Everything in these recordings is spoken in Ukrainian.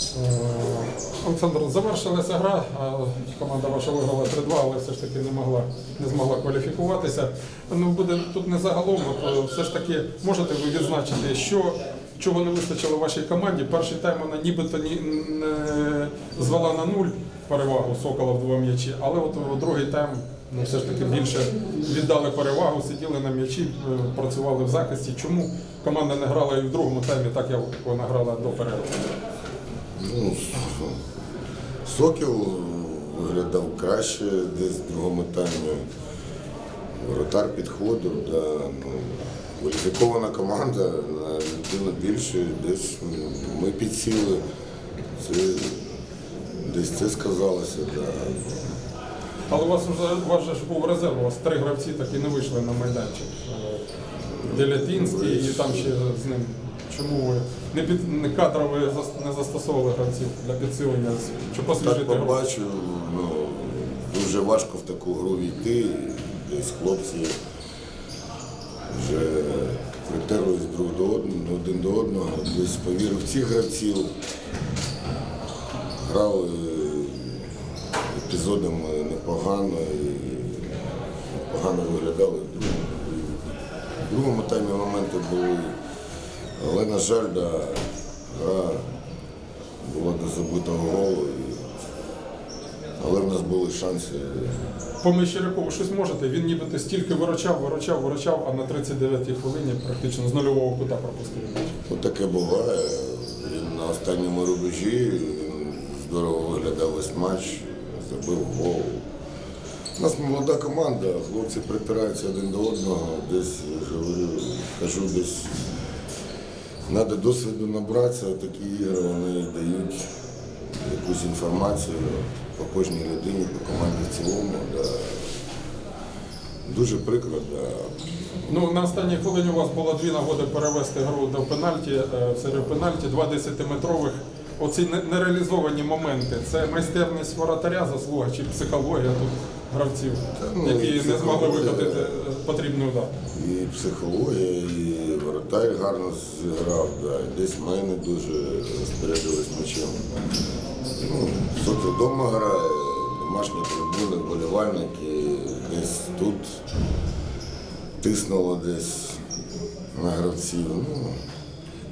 Е, Олександр, завершилася гра, команда ваша виграла 3-2, але все ж таки не могла не змогла кваліфікуватися. Ну буде тут не загалом. От, е, все ж таки можете ви відзначити, що чого не вистачило вашій команді. Перший тайм вона нібито ні, не звела на нуль перевагу Сокола в два м'ячі, але от у другий тайм ну, все ж таки більше віддали перевагу, сиділи на м'ячі, е, працювали в захисті. Чому команда не грала і в другому таймі, так як вона грала до перерви? Ну, Сокіл виглядав краще десь в другому таймі. Воротар підходив, да, ну, кваліфікована команда на більше, десь ну, ми підсіли. Це, десь це сказалося. Да. Але у вас вже у вас же був резерв, у вас три гравці так і не вийшли на майданчик. Е, Делятинський і там ще з ним. Чому ви не під не кадрово не застосовували гравців для підсилення, посвіжити Так гру? побачив, ну, дуже важко в таку гру війти. Десь хлопці вже притерлись друг до одного, один до одного, десь повірив в цих гравців. Грали епізодами непогано і погано виглядали. в другому. В другому таймі моменти були, але, на жаль, да, гра була до забитого голу. І... Але в нас були шанси. По Мещеряку ви щось можете? Він нібито стільки виручав, виручав, виручав, а на 39-й хвилині практично з нульового кута пропустив м'яч. От таке буває. Він на останньому рубежі він здорово виглядав весь матч, забив гол. У нас молода команда, хлопці припираються один до одного, десь я говорю, кажу, десь треба досвіду набратися, такі ігри вони дають якусь інформацію по кожній людині, по команді в цілому. Да. Дуже прикро, да. Ну, на останній хвилині у вас було дві нагоди перевести гру до пенальті, е, в серію пенальті, два 10-метрових. Оці нереалізовані моменти. Це майстерність воротаря, заслуга чи психологія тут гравців, ну, які не змогли психологія. е, потрібний удар. І психологія, і воротар гарно зіграв, да. десь ми не дуже розпорядились м'ячем. Ну, Сокіл вдома грає, домашні трибуни, вболівальники, десь тут тиснуло десь на гравців. Ну,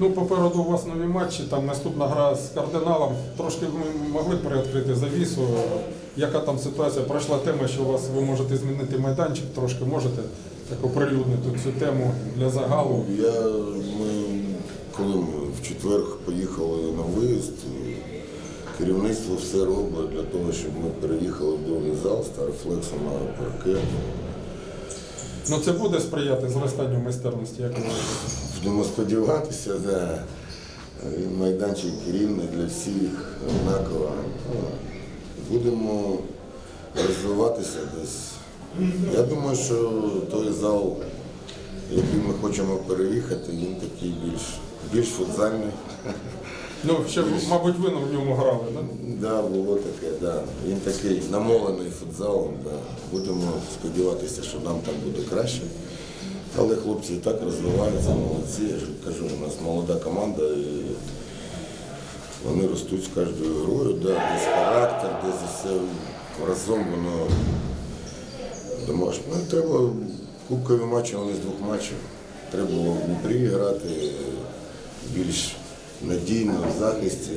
Ну, попереду у вас нові матчі, там наступна гра з кардиналом. Трошки ми могли б приоткрити завісу. Яка там ситуація? Пройшла тема, що у вас ви можете змінити майданчик, трошки можете так оприлюднити цю тему для загалу. Я, ми, коли ми в четвер поїхали на виїзд, керівництво все робить для того, щоб ми переїхали в другий зал, старфлексом на паркет. Ну це буде сприяти зростанню майстерності, як ви? Будемо сподіватися, да. Майданчик рівний для всіх, однаково. Ну, Будемо розвиватися десь. Я думаю, що той зал, який ми хочемо переїхати, він такий більш, більш футзальний. Ну, ще, мабуть, ви в ньому грали, так? Да, було таке, да. Він такий намолений футзалом. Да. Будемо сподіватися, що нам там буде краще. Але хлопці так розвиваються, молодці. Я ж кажу, у нас молода команда і вони ростуть з кожною грою, да. десь характер, десь все разом воно домашнє. Ну, треба кубкові матчі, але з двох матчів. Треба було в Дніпрі грати більш надійно в захисті,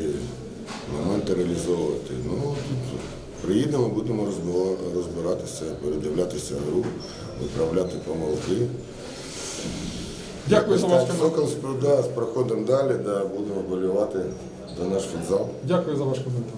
моменти реалізовувати. Ну, тут приїдемо, будемо розбиратися, передивлятися гру, виправляти помилки. Дякую за ваш коментар. Сокол з- проходом далі, да, будемо болювати за наш футзал. Дякую за ваш коментар.